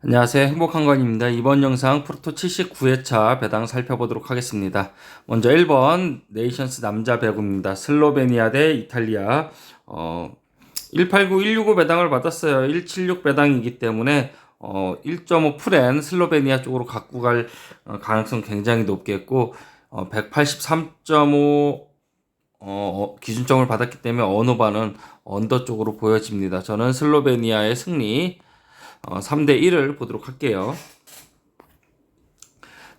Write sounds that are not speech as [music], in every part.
안녕하세요. 행복한 건입니다. 이번 영상 프로토 79회차 배당 살펴보도록 하겠습니다. 먼저 1번 네이션스 남자 배구입니다. 슬로베니아 대 이탈리아. 어, 189, 165 배당을 받았어요. 176 배당이기 때문에 어, 1.5 프렌 슬로베니아 쪽으로 갖고 갈 어, 가능성 굉장히 높겠고 어, 183.5 어, 어, 기준점을 받았기 때문에 어노바는 언더 쪽으로 보여집니다. 저는 슬로베니아의 승리 어, 3대 1을 보도록 할게요.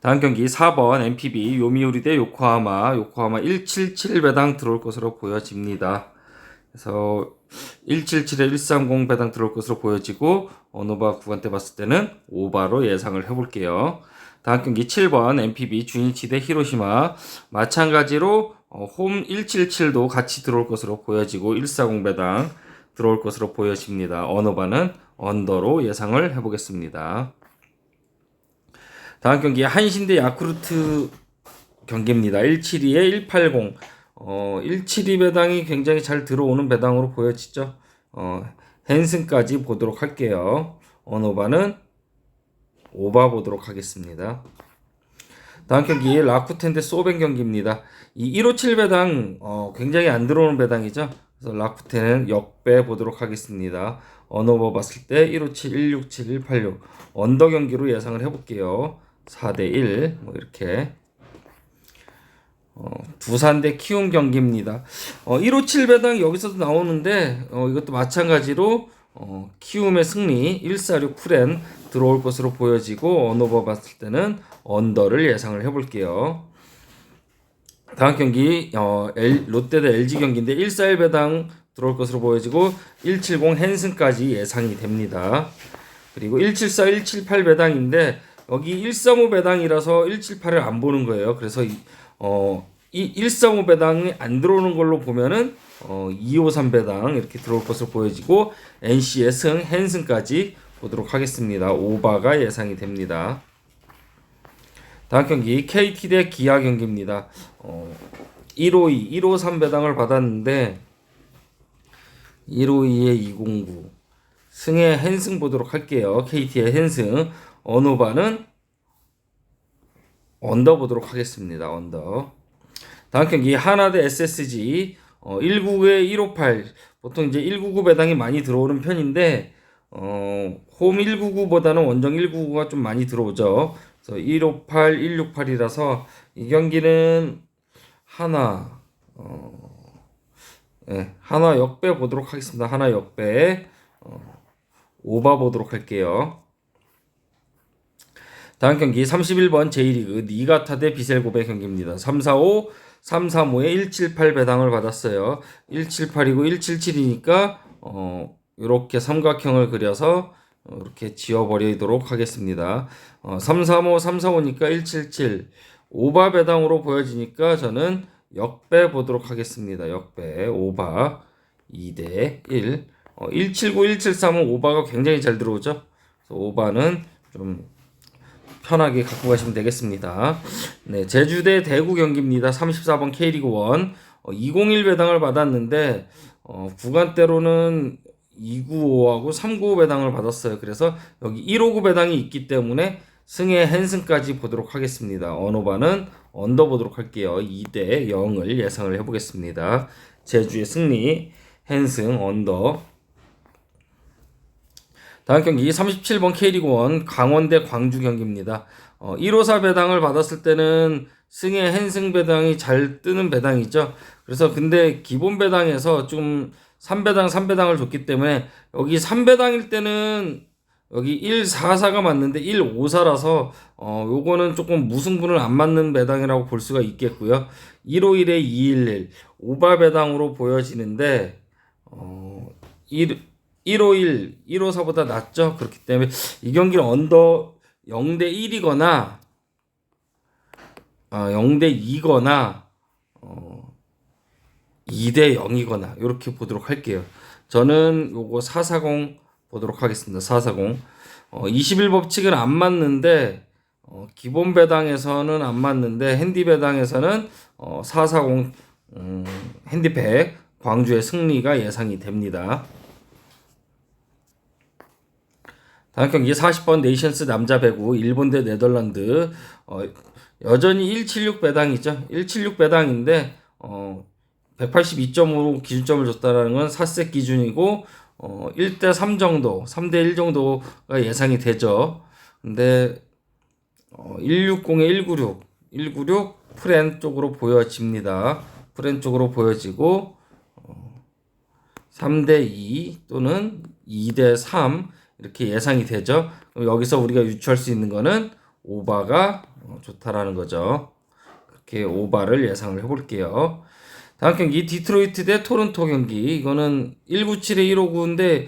다음 경기 4번 MPB 요미우리 대 요코하마 요코하마 177 배당 들어올 것으로 보여집니다. 그래서 177에 130 배당 들어올 것으로 보여지고 어노바 구간대 봤을 때는 오바로 예상을 해볼게요. 다음 경기 7번 MPB 주인치 대 히로시마 마찬가지로 어, 홈 177도 같이 들어올 것으로 보여지고 140 배당 들어올 것으로 보여집니다. 어노바는 언더로 예상을 해보겠습니다. 다음 경기 한신대 야쿠르트 경기입니다. 172에 180. 어, 172 배당이 굉장히 잘 들어오는 배당으로 보여지죠. 어, 헨슨까지 보도록 할게요. 어노바는 오바 보도록 하겠습니다. 다음 경기 라쿠텐 대 소벤 경기입니다. 이 157 배당 어, 굉장히 안 들어오는 배당이죠. 그래서 라쿠텐은 역배 보도록 하겠습니다. 언어버 봤을 때 157, 167, 186 언더 경기로 예상을 해볼게요. 4대 1 뭐 이렇게 어, 두산 대 키움 경기입니다. 어, 157 배당 여기서도 나오는데 어, 이것도 마찬가지로 어, 키움의 승리 146 프렌 들어올 것으로 보여지고 언어버 봤을 때는 언더를 예상을 해볼게요. 다음 경기 어, L, 롯데 대 LG 경기인데 141 배당 들어올 것으로 보여지고 170 헨슨까지 예상이 됩니다. 그리고 174, 178 배당인데 여기 135 배당이라서 178을 안 보는 거예요. 그래서 이, 어, 이135 배당이 안 들어오는 걸로 보면은 어, 253 배당 이렇게 들어올 것으로 보여지고 NC의 승, 헨슨까지 보도록 하겠습니다. 오바가 예상이 됩니다. 다음 경기 KT 대 기아 경기입니다. 어, 152, 153 배당을 받았는데 152에 209 승의 헨승 보도록 할게요. KT의 헨승 어노바는 언더 보도록 하겠습니다. 언더 다음 경기 하나 대 SSG 어, 199에 158 보통 이제 199 배당이 많이 들어오는 편인데 어, 홈 199보다는 원정 199가 좀 많이 들어오죠. 그래서 158, 168이라서 이 경기는 하나 어, 네, 하나 역배 보도록 하겠습니다. 하나 역배 어, 오바 보도록 할게요. 다음 경기 31번 제1리그 니가타 대 비셀고베 경기입니다. 345, 335에 178 배당을 받았어요. 178이고 177이니까 어 이렇게 삼각형을 그려서 이렇게 지워버리도록 하겠습니다. 어, 335, 345니까 177 오바 배당으로 보여지니까 저는 역배 보도록 하겠습니다. 역배 오바 2대 1 어, 179, 173은 오바가 굉장히 잘 들어오죠. 오바는 좀 편하게 갖고 가시면 되겠습니다. 네, 제주 대 대구 경기입니다. 34번 K리그 1 어, 201 배당을 받았는데 어, 구간대로는 295하고 395 배당을 받았어요. 그래서 여기 159 배당이 있기 때문에 승의 헨승까지 보도록 하겠습니다. 언어바는 언더 보도록 할게요. 2대 0을 예상을 해보겠습니다. 제주의 승리 헨승 언더 다음 경기 37번 K리그1 강원 대 광주 경기입니다. 어, 154 배당을 받았을 때는 승의 헨승 배당이 잘 뜨는 배당이죠. 그래서 근데 기본 배당에서 좀 3배당, 3배당을 줬기 때문에 여기 3배당일 때는 여기 144가 맞는데 154라서 어 요거는 조금 무승부를 안 맞는 배당이라고 볼 수가 있겠고요. 151에 211 오바 배당으로 보여지는데 어 1, 151, 154보다 낫죠. 그렇기 때문에 이 경기는 언더 0대 1이거나 어, 0대 2거나 어, 2대 0이거나 이렇게 보도록 할게요. 저는 요거 440 보도록 하겠습니다. 440. 어, 21법칙은 안 맞는데 어, 기본 배당에서는 안 맞는데 핸디 배당에서는 어, 440 음, 핸디팩 광주의 승리가 예상이 됩니다. 다음 경기 40번 네이션스 남자 배구 일본 대 네덜란드 어, 여전히 176 배당이죠. 176 배당인데 어, 182점으로 기준점을 줬다라는 건 4세 기준이고 어, 1대 3 정도, 3대 1 정도가 예상이 되죠. 근데 어, 160에 196, 196 프렌 쪽으로 보여집니다. 프렌 쪽으로 보여지고 어, 3대 2 또는 2대 3 이렇게 예상이 되죠. 여기서 우리가 유추할 수 있는 거는 오바가 어, 좋다라는 거죠. 그렇게 오바를 예상을 해볼게요. 다음 경기 디트로이트 대 토론토 경기 이거는 197에 159인데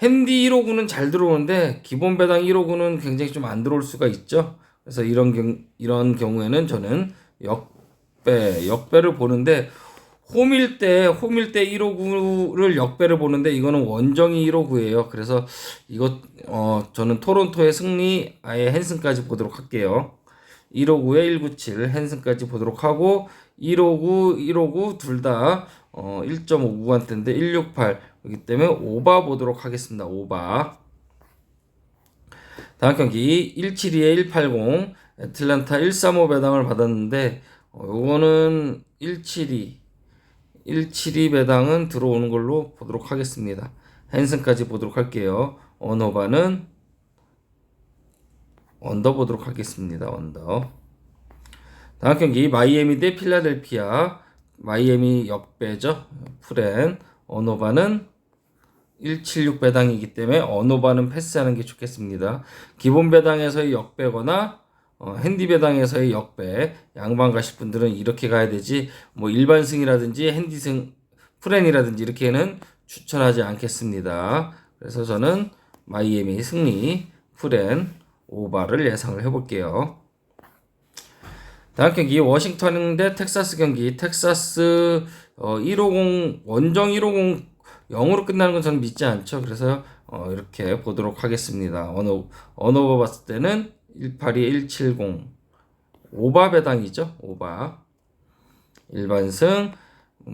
핸디 159는 잘 들어오는데 기본 배당 159는 굉장히 좀 안 들어올 수가 있죠. 그래서 이런 경 이런 경우에는 저는 역배 역배를 보는데 홈일 때 홈일 때 159를 역배를 보는데 이거는 원정이 159예요. 그래서 이것 어 저는 토론토의 승리 아예 헨슨까지 보도록 할게요. 159에 197 헨슨까지 보도록 하고 159, 159 둘 다 어, 1.5 구간대인데 168 그렇기 때문에 오바 보도록 하겠습니다. 오바. 다음 경기 172에 180 애틀란타 135 배당을 받았는데 어, 요거는 172 172 배당은 들어오는 걸로 보도록 하겠습니다. 헨슨까지 보도록 할게요. 언어바는 언더 보도록 하겠습니다. 언더. 다음 경기 마이애미 대 필라델피아. 마이애미 역배죠. 프렌. 언어바는 176 배당이기 때문에 언어바는 패스하는 게 좋겠습니다. 기본 배당에서의 역배거나 어, 핸디 배당에서의 역배 양반 가실 분들은 이렇게 가야 되지 뭐 일반승이라든지 핸디승 프렌이라든지 이렇게는 추천하지 않겠습니다. 그래서 저는 마이애미 승리 프렌 오바를 예상을 해볼게요. 다음 경기 워싱턴 대 텍사스 경기 텍사스 어, 150 원정 150 0으로 끝나는 건 저는 믿지 않죠. 그래서 어, 이렇게 보도록 하겠습니다. 언어 언어가 봤을 때는 182 170 오바 배당이죠. 오바 일반승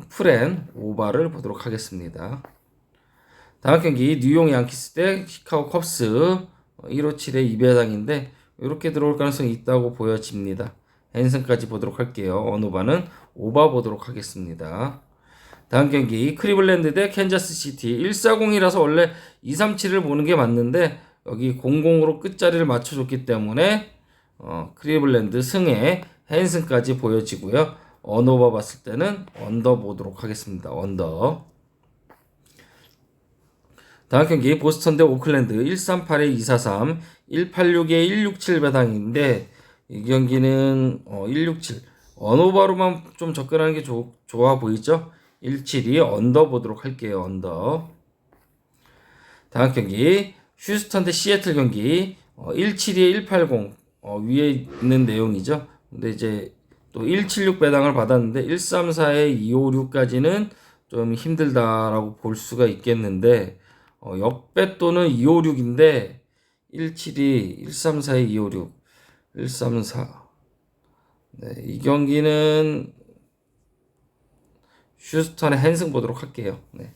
프렌 오바를 보도록 하겠습니다. 다음 경기 뉴욕 양키스 대 시카고 컵스 157에 2배당인데 이렇게 들어올 가능성이 있다고 보여집니다. 헨슨까지 보도록 할게요. 언어바는 오바 보도록 하겠습니다. 다음 경기 크리블랜드 대 캔자스 시티 140이라서 원래 237을 보는 게 맞는데 여기 00으로 끝자리를 맞춰줬기 때문에 어, 크리블랜드 승에 헨슨까지 보여지고요. 언어바 봤을 때는 언더 보도록 하겠습니다. 언더. 다음 경기 보스턴 대 오클랜드 138에 243, 186에 167 배당인데 이 경기는 어, 167 언어바로만 좀 접근하는 게 조, 좋아 보이죠? 172 언더 보도록 할게요. 언더. 다음 경기 휴스턴 대 시애틀 경기 어, 172에 180 어, 위에 있는 내용이죠. 근데 이제 또 176 배당을 받았는데 134에 256까지는 좀 힘들다라고 볼 수가 있겠는데 어, 역배 또는 256인데 172, 134에 256, 134. 네, 이 경기는 휴스턴의 헨승 보도록 할게요. 네.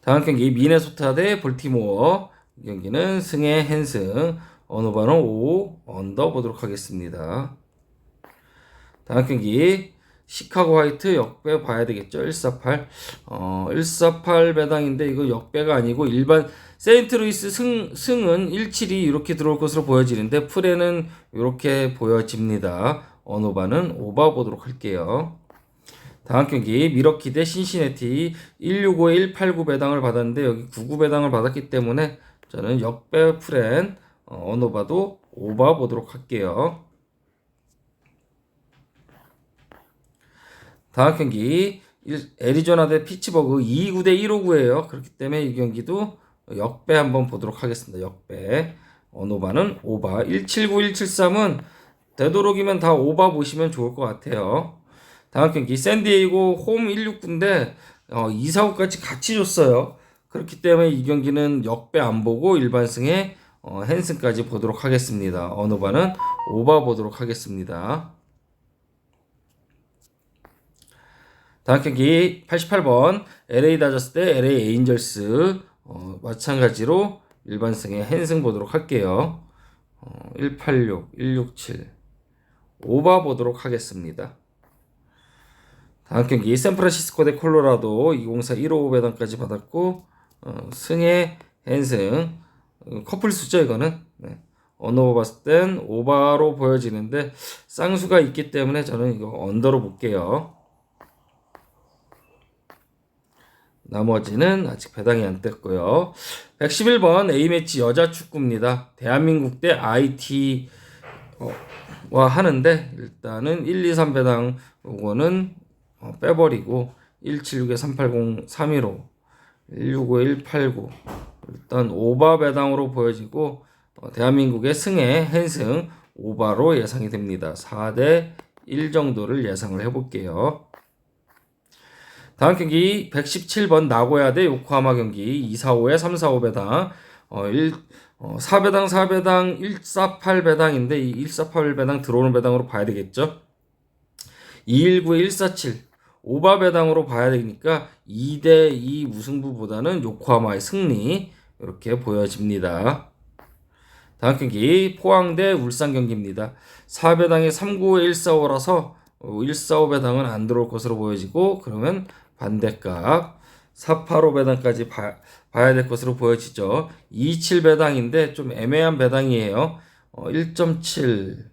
다음 경기 미네소타 대 볼티모어 이 경기는 승의 헨승 언어바는 5 언더 보도록 하겠습니다. 다음 경기 시카고 화이트 역배 봐야 되겠죠. 148. 어, 148 배당인데 이거 역배가 아니고 일반 세인트루이스 승, 승은 172 이렇게 들어올 것으로 보여지는데 프레는 이렇게 보여집니다. 언어바는 오바 보도록 할게요. 다음 경기 미러키 대 신시내티 165에 189 배당을 받았는데 여기 99 배당을 받았기 때문에 저는 역배 프렌 어, 언어바도 오바 보도록 할게요. 다음 경기 애리조나 대 피츠버그 229대 159예요. 그렇기 때문에 이 경기도 역배 한번 보도록 하겠습니다. 역배. 언오바는 오바. 179, 173은 되도록이면 다 오바 보시면 좋을 것 같아요. 다음 경기 샌디에이고 홈 169인데 어, 2, 4, 5까지 같이 줬어요. 그렇기 때문에 이 경기는 역배 안 보고 일반승에 어, 헨슨까지 보도록 하겠습니다. 언오바는 오바 보도록 하겠습니다. 다음 경기 88번 LA 다저스 대 LA 에인절스 어, 마찬가지로 일반승의 헨승 보도록 할게요. 어, 186, 167 오바 보도록 하겠습니다. 다음 경기 샌프란시스코 대 콜로라도 204 155 배당까지 받았고 어, 승의 헨승 어, 커플 수죠 이거는 네. 언어로 봤을 땐 오바로 보여지는데 쌍수가 있기 때문에 저는 이거 언더로 볼게요. 나머지는 아직 배당이 안 떴고요. 111번 A매치 여자 축구입니다. 대한민국 대 IT 와 하는데 일단은 1, 2, 3 배당 요거는 어, 빼버리고 176에 380 315 165에 189 일단 오바 배당으로 보여지고 어, 대한민국의 승에 헨승 오바로 예상이 됩니다. 4대 1 정도를 예상을 해볼게요. 다음 경기 117번 나고야 대 요코하마 경기 245에 345 배당 어, 1, 어, 4배당 4배당 148 배당인데 이 148 배당 들어오는 배당으로 봐야 되겠죠? 219에 147 오바 배당으로 봐야 되니까 2대 2 무승부보다는 요코하마의 승리 이렇게 보여집니다. 다음 경기 포항 대 울산 경기입니다. 4배당에 395에 145라서 145 배당은 안 들어올 것으로 보여지고 그러면 반대값 485 배당까지 봐, 봐야 될 것으로 보여지죠. 27 배당인데 좀 애매한 배당이에요. 어, 1.7.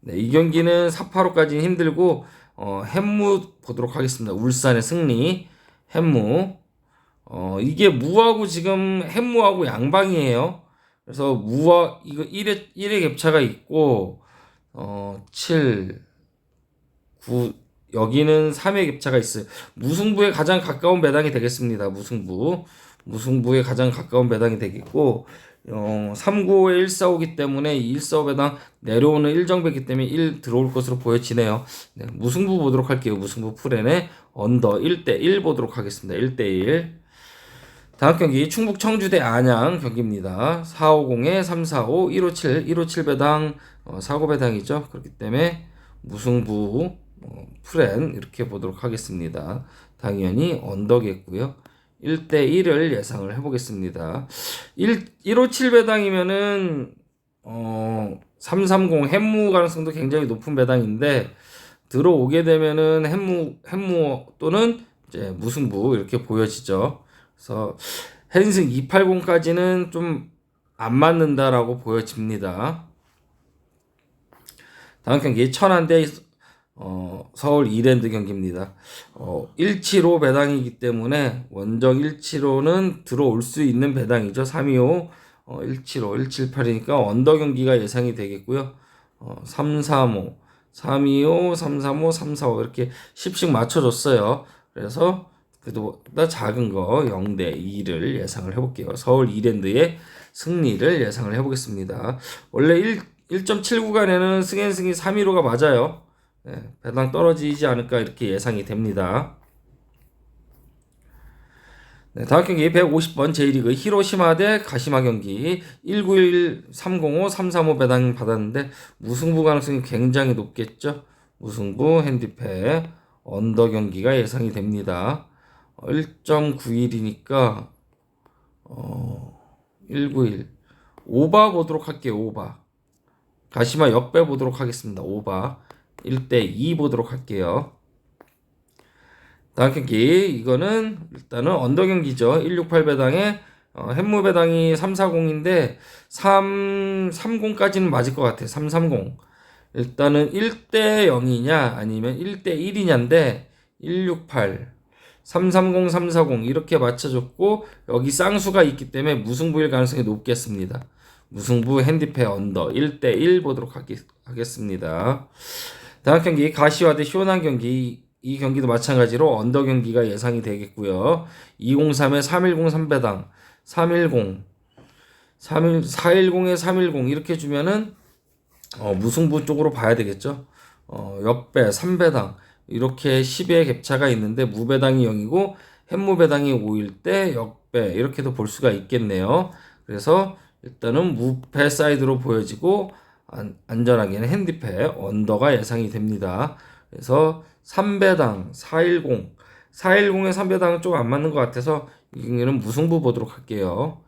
네, 이 경기는 485까지는 힘들고 어, 햄무 보도록 하겠습니다. 울산의 승리. 햄무. 어, 이게 무하고 지금 햄무하고 양방이에요. 그래서 무와 이거 1의 1의 갭차가 있고 어, 7 9 여기는 3의 격차가 있어요. 무승부에 가장 가까운 배당이 되겠습니다. 무승부. 무승부에 가장 가까운 배당이 되겠고, 어, 395에 145기 때문에 145 배당 내려오는 1정배기 때문에 1 들어올 것으로 보여지네요. 네, 무승부 보도록 할게요. 무승부 풀엔의 언더 1대1 보도록 하겠습니다. 1대1. 다음 경기 충북 청주대 안양 경기입니다. 450에 345, 157, 157 배당, 어, 49 배당이죠. 그렇기 때문에 무승부 어, 프렌 이렇게 보도록 하겠습니다. 당연히 언더겠고요. 1대 1을 예상을 해보겠습니다. 1, 157 배당이면은 어, 330 햄무 가능성도 굉장히 높은 배당인데 들어오게 되면은 햄무 햄무 또는 이제 무승부 이렇게 보여지죠. 그래서 헨승 280까지는 좀 안 맞는다라고 보여집니다. 다음 경기 천안대 어, 서울 이랜드 경기입니다. 어, 175 배당이기 때문에 원정 175는 들어올 수 있는 배당이죠. 325, 어, 175, 178이니까 언더 경기가 예상이 되겠고요. 어, 335, 325, 335, 345 이렇게 10씩 맞춰줬어요. 그래서 그보다 작은 거 0대 2를 예상을 해볼게요. 서울 이랜드의 승리를 예상을 해보겠습니다. 원래 1, 1.7 구간에는 승앤승이 315가 맞아요. 네, 배당 떨어지지 않을까 이렇게 예상이 됩니다. 네, 다음 경기 150번 J리그 히로시마 대 가시마 경기 191 305 335 배당 받았는데 무승부 가능성이 굉장히 높겠죠. 무승부 핸디패 언더 경기가 예상이 됩니다. 1.91이니까 어, 191 오바 보도록 할게요. 오바 가시마 역배 보도록 하겠습니다. 오바 1대 2 보도록 할게요. 다음 경기 이거는 일단은 언더 경기죠. 168 배당에 어, 햄무 배당이 340인데 330까지는 맞을 것 같아요. 330. 일단은 1대 0이냐 아니면 1대 1이냐인데 168 330 340 이렇게 맞춰줬고 여기 쌍수가 있기 때문에 무승부일 가능성이 높겠습니다. 무승부 핸디페 언더 1대 1 보도록 하겠습니다. 다음 경기 가시와 대 쇼난 경기 이 경기도 마찬가지로 언더 경기가 예상이 되겠고요. 203에 310 3배당 310 3 410에 310 이렇게 주면은 어, 무승부 쪽으로 봐야 되겠죠. 어, 역배 3배당 이렇게 10의 갭차가 있는데 무배당이 0이고 햇무배당이 5일 때 역배 이렇게도 볼 수가 있겠네요. 그래서 일단은 무패 사이드로 보여지고 안, 전하게는 핸디패 언더가 예상이 됩니다. 그래서 3배당 410 410의 3배당은 좀 안 맞는 것 같아서 이 경기는 무승부 보도록 할게요.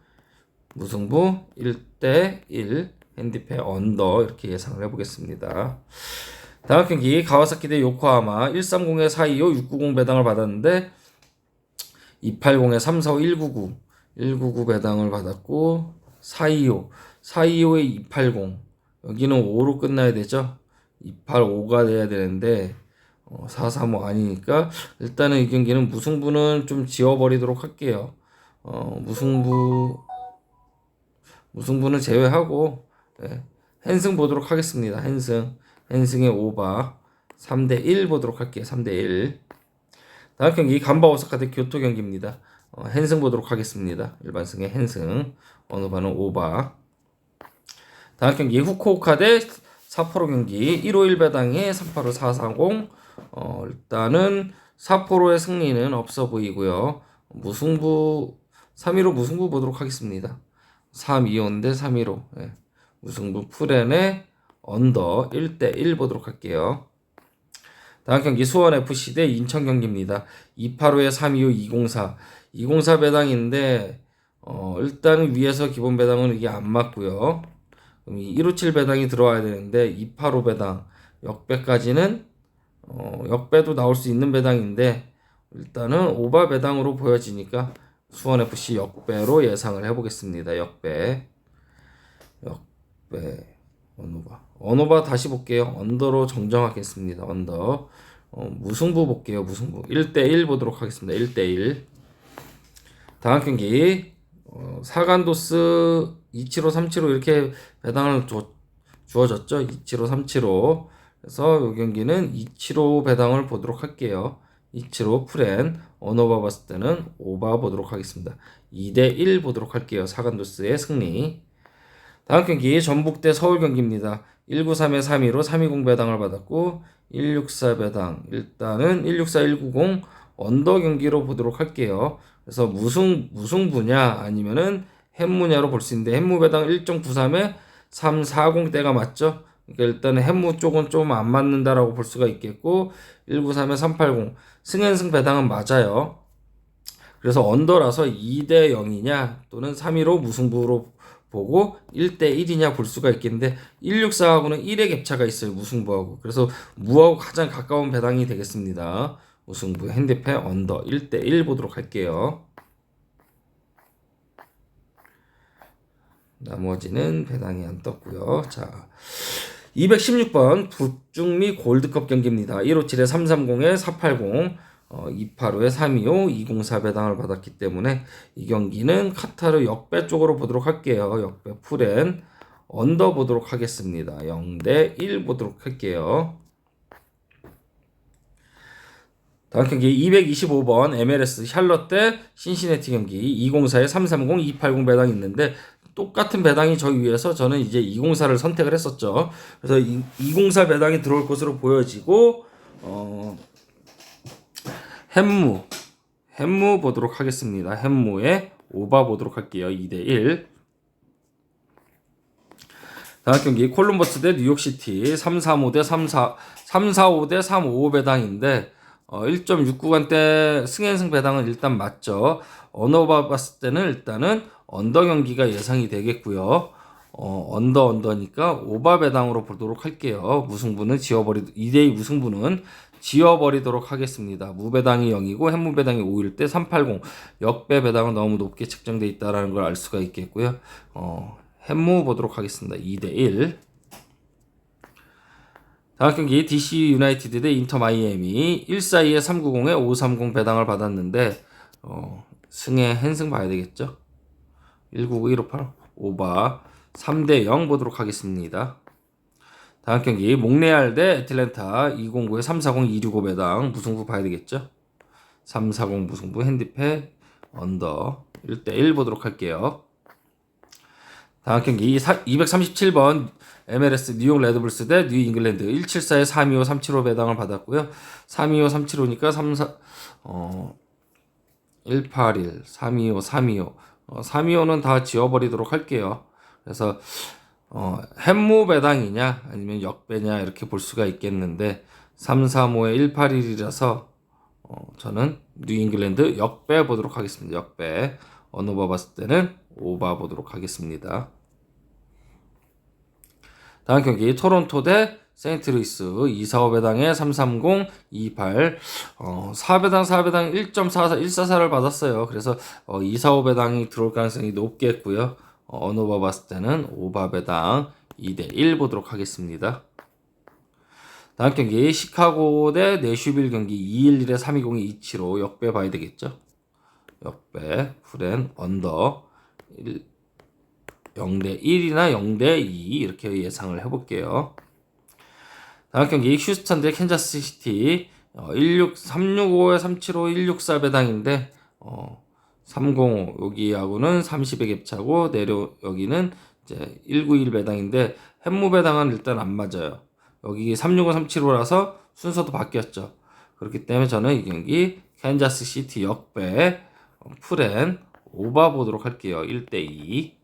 무승부 1대 1 핸디페 언더 이렇게 예상을 해보겠습니다. 다음 경기 가와사키 대 요코하마 130에 425 690 배당을 받았는데 280에 345 199 199 배당을 받았고 425 425에 280 여기는 5로 끝나야 되죠. 285가 돼야 되는데 어, 435 아니니까 일단은 이 경기는 무승부는 좀 지워버리도록 할게요. 어, 무승부 무승부는 제외하고 예, 헨승 보도록 하겠습니다. 헨승 헨승의 오바 3대 1 보도록 할게요. 3대 1 다음 경기 간바 오사카 대 교토 경기입니다. 어, 헨승 보도록 하겠습니다. 일반승의 헨승 어느 바는 오바 다음 경기 후쿠오카 대 사포로 경기 151 배당에 385 440 어, 일단은 사포로의 승리는 없어 보이고요. 무승부 3위로 무승부 보도록 하겠습니다. 325인데 315 예. 무승부 풀엔의 언더 1대 1 보도록 할게요. 다음 경기 수원 FC 대 인천 경기입니다. 285에 325 204 204 배당인데 어, 일단 위에서 기본 배당은 이게 안 맞고요. 그럼 이157 배당이 들어와야 되는데 285 배당 역배까지는 어, 역배도 나올 수 있는 배당인데 일단은 오바 배당으로 보여지니까 수원 FC 역배로 예상을 해보겠습니다. 역배, 역배, 언오바, 언오바 다시 볼게요. 언더로 정정하겠습니다. 언더. 어, 무승부 볼게요. 무승부 1대1 보도록 하겠습니다. 1대1 다음 경기 어, 사간도스 275 375 이렇게 배당을 줘, 주어졌죠. 275 375 그래서 이 경기는 275 배당을 보도록 할게요. 275 프렌 언어바 봤을 때는 오바 보도록 하겠습니다. 2대 1 보도록 할게요. 사간도스의 승리. 다음 경기 전북 대 서울 경기입니다. 193에 3위로 320 배당을 받았고 164 배당 일단은 164 190 언더 경기로 보도록 할게요. 그래서 무승 무승부냐 아니면은 햄무냐로 볼 수 있는데 햄무 배당 1.93에 340대가 맞죠? 그러니까 일단은 햄무 쪽은 좀 안 맞는다라고 볼 수가 있겠고 193에 380 승현승 배당은 맞아요. 그래서 언더라서 2대 0이냐 또는 3위로 무승부로 보고 1대 1이냐 볼 수가 있겠는데 164하고는 1의 갭차가 있어요. 무승부하고. 그래서 무하고 가장 가까운 배당이 되겠습니다. 무승부 핸디페 언더 1대 1 보도록 할게요. 나머지는 배당이 안 떴고요. 자, 216번 북중미 골드컵 경기입니다. 157에 330에 480, 어, 285에 325, 204 배당을 받았기 때문에 이 경기는 카타르 역배 쪽으로 보도록 할게요. 역배 풀엔 언더 보도록 하겠습니다. 0대 1 보도록 할게요. 다음 경기 225번 MLS 샬럿 대 신시내티 경기 204에 330, 280 배당이 있는데 똑같은 배당이 저 위에서 저는 이제 204를 선택을 했었죠. 그래서 204 배당이 들어올 것으로 보여지고 어 햄무 햄무 보도록 하겠습니다. 햄무에 오바 보도록 할게요. 2대 1. 다음 경기 콜룸버스 대 뉴욕시티 335 대 34 345 대 355 배당인데 어, 1.6구간 승현승 배당은 일단 맞죠. 언어바 봤을 때는 일단은 언더 경기가 예상이 되겠고요. 어, 언더 언더니까 오바 배당으로 보도록 할게요. 무승부는 지워버리 2대2 무승부는 지워버리도록 하겠습니다. 무배당이 0이고 햄무배당이 5일 때 380 역배 배당은 너무 높게 책정돼 있다라는 걸 알 수가 있겠고요. 어, 햄무 보도록 하겠습니다. 2대 1. 다음 경기 DC 유나이티드 대 인터 마이애미 142에 390에 530 배당을 받았는데 어, 승에 헨승 봐야 되겠죠? 199 158 오바 3대 0 보도록 하겠습니다. 다음 경기 몽레알 대 애틀랜타 209에 340 265 배당 무승부 봐야 되겠죠? 340 무승부 핸디패 언더 1대 1 보도록 할게요. 다음 경기 237번 MLS 뉴욕 레드불스 대 뉴 잉글랜드 174에 325 375 배당을 받았고요. 325 375니까 34 어, 181 325 325 어, 325는 다 지워버리도록 할게요. 그래서 어, 햄무 배당이냐 아니면 역배냐 이렇게 볼 수가 있겠는데 335에 181이라서 어, 저는 뉴 잉글랜드 역배 보도록 하겠습니다. 역배. 언어바 봤을 때는 오바 보도록 하겠습니다. 다음 경기 토론토 대 세인트루이스 245배당에 330 28 어, 4배당 4배당 1.44 144를 받았어요. 그래서 어, 245배당이 들어올 가능성이 높겠고요. 어, 언어바 봤을 때는 오바배당 2대 1 보도록 하겠습니다. 다음 경기 시카고 대 내슈빌 경기 211에 320에 275 역배 봐야 되겠죠. 역배 프렌 언더 1, 0대 1이나 0대 2 이렇게 예상을 해볼게요. 다음 경기 휴스턴 대 캔자스 시티 어, 16 365에 375 164 배당인데 어, 305 여기하고는 30의 갭차고 내려 여기는 이제 191 배당인데 햄무 배당은 일단 안 맞아요. 여기 365 375라서 순서도 바뀌었죠. 그렇기 때문에 저는 이 경기 캔자스 시티 역배 어, 풀엔 오바 보도록 할게요. 1대 2.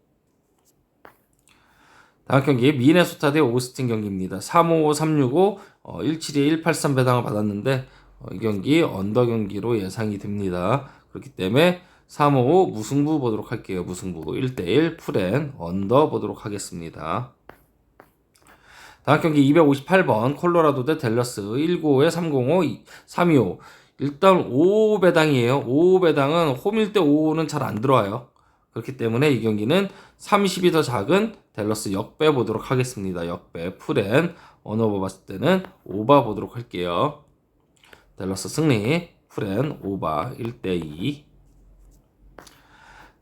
다음 경기 미네소타 대 오스틴 경기입니다. 355, 365, 어, 172, 183 배당을 받았는데 어, 이 경기 언더 경기로 예상이 됩니다. 그렇기 때문에 355 무승부 보도록 할게요. 무승부 1대1 풀엔 언더 보도록 하겠습니다. 다음 경기 258번 콜로라도 대 델러스 195에 305, 325 일단 5 배당이에요. 5 배당은 홈일 때 5는 잘 안 들어와요. 그렇기 때문에 이 경기는 30이 더 작은 델러스 역배 보도록 하겠습니다. 역배 풀엔 언어버 봤을 때는 오바 보도록 할게요. 델러스 승리 풀엔 오바 1대2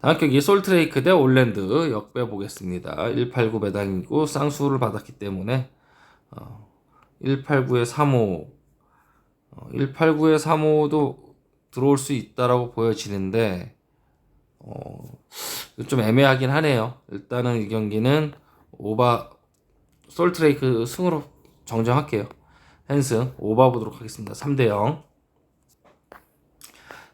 다음 경기 솔트레이크 대 올랜드 역배 보겠습니다. 189 배당이고 쌍수를 받았기 때문에 어, 189에 35 어, 189에 35도 들어올 수 있다라고 보여지는데 어, 좀 애매하긴 하네요. 일단은 이 경기는 오바 솔트레이크 승으로 정정할게요. 헨승 오바 보도록 하겠습니다. 3대 0.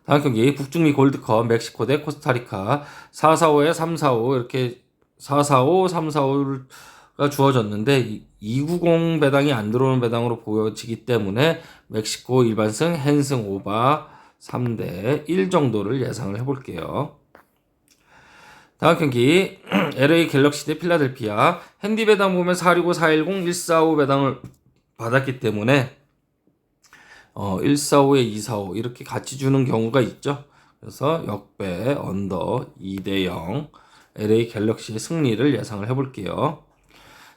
다음 경기 북중미 골드컵 멕시코 대 코스타리카 445에 345 이렇게 445 345 가 주어졌는데 290 배당이 안 들어오는 배당으로 보여지기 때문에 멕시코 일반승 헨승 오바 3대 1 정도를 예상을 해볼게요. 다음 경기 LA 갤럭시 대 필라델피아 핸디 배당 보면 465, 410, 145 배당을 받았기 때문에 어 145에 245 이렇게 같이 주는 경우가 있죠. 그래서 역배 언더 2대 0 LA 갤럭시의 승리를 예상을 해볼게요.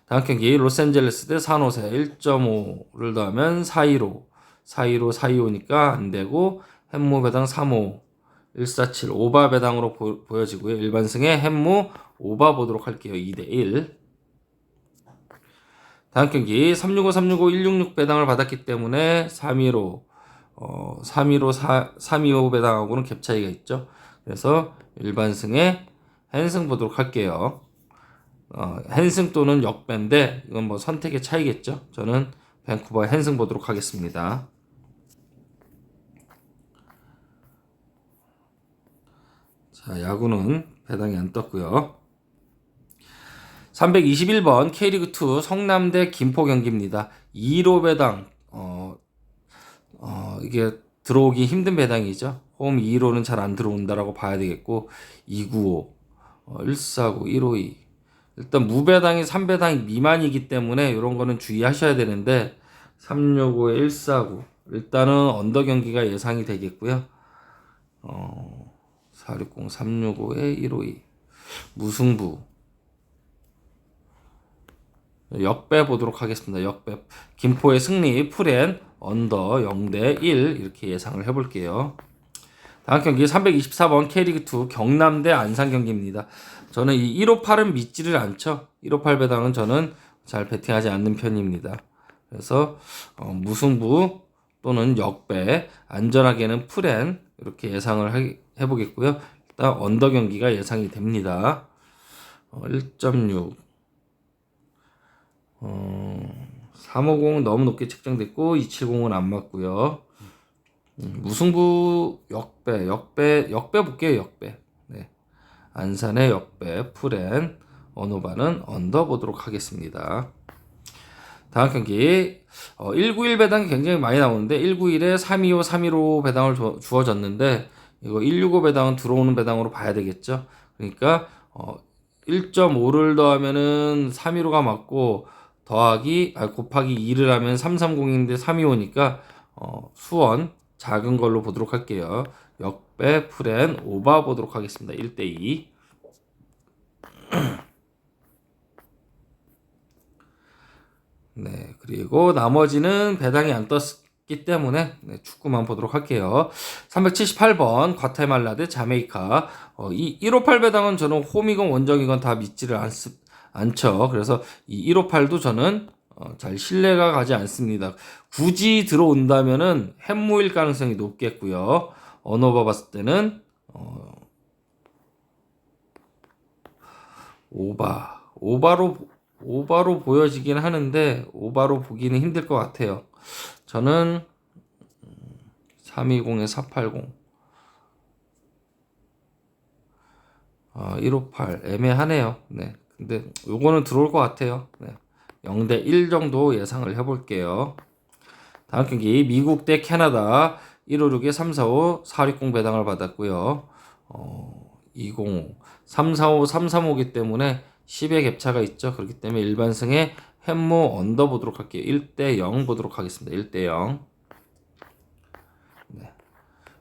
다음 경기 로스앤젤레스 대 산호세 1.5를 더하면 415 415 425니까 안 되고 햄모 배당 35 147 오바 배당으로 보, 여지고요 일반승의 햄무 오바 보도록 할게요. 2대 1. 다음 경기 365 365 166 배당을 받았기 때문에 315 어 315 4 325 배당하고는 갭 차이가 있죠. 그래서 일반승의 헨승 보도록 할게요. 어, 헨승 또는 역배인데 이건 뭐 선택의 차이겠죠. 저는 밴쿠버 헨승 보도록 하겠습니다. 자, 야구는 배당이 안 떴고요. 321번 K리그2 성남대 김포 경기입니다. 2로 배당, 어, 어, 이게 들어오기 힘든 배당이죠. 홈 2로는 잘 안 들어온다라고 봐야 되겠고, 295, 어, 149, 152. 일단 무배당이 3배당 미만이기 때문에 이런 거는 주의하셔야 되는데, 365에 149. 일단은 언더 경기가 예상이 되겠고요. 어, 460, 365에 152. 무승부. 역배 보도록 하겠습니다. 역배. 김포의 승리, 풀엔, 언더 0대 1 이렇게 예상을 해볼게요. 다음 경기 324번 K리그2 경남대 안산 경기입니다. 저는 이 158은 믿지를 않죠. 158 배당은 저는 잘 베팅하지 않는 편입니다. 그래서 어, 무승부 또는 역배, 안전하게는 풀엔 이렇게 예상을 하, 해보겠고요. 일단 언더 경기가 예상이 됩니다. 어, 1.6 어, 350은 너무 높게 책정됐고 270은 안 맞고요. 음, 무승부 역배, 역배, 역배 볼게요. 역배. 네. 안산의 역배, 풀엔, 어노바는 언더 보도록 하겠습니다. 다음 경기 어, 191 배당이 굉장히 많이 나오는데 191에 325, 315 배당을 주, 주어졌는데 이거 165 배당은 들어오는 배당으로 봐야 되겠죠. 그러니까 어, 1.5를 더하면은 315가 맞고 더하기 아, 곱하기 2를 하면 330인데 325니까 어, 수원 작은 걸로 보도록 할게요. 역배 프렌 오바 보도록 하겠습니다. 1대 2. [clears throat] 네, 그리고 나머지는 배당이 안 떴기 때문에 네, 축구만 보도록 할게요. 378번 과테말라 대 자메이카. 어, 이 158 배당은 저는 홈이건 원정이건 다 믿지를 않, 않죠. 그래서 이 158도 저는 어, 잘 신뢰가 가지 않습니다. 굳이 들어온다면은 햄무일 가능성이 높겠고요. 언어바 봤을 때는 어, 오바 오바로 오바로 보여지긴 하는데 오바로 보기는 힘들 것 같아요. 저는 320에 480 어, 158 애매하네요. 네. 근데 요거는 들어올 것 같아요. 네. 0대 1 정도 예상을 해볼게요. 다음 경기 미국 대 캐나다 156에 345 460 배당을 받았고요. 어, 205 345 335기 때문에 10의 갭차가 있죠. 그렇기 때문에 일반승에 햄모 언더 보도록 할게요. 1대 0 보도록 하겠습니다. 1대 0. 네.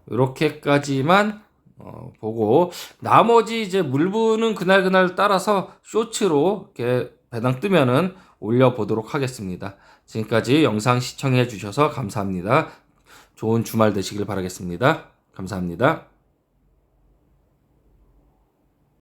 이렇게까지만 어, 보고 나머지 이제 물분은 그날 그날 따라서 쇼츠로 이렇게 배당 뜨면은 올려 보도록 하겠습니다. 지금까지 영상 시청해 주셔서 감사합니다. 좋은 주말 되시길 바라겠습니다. 감사합니다.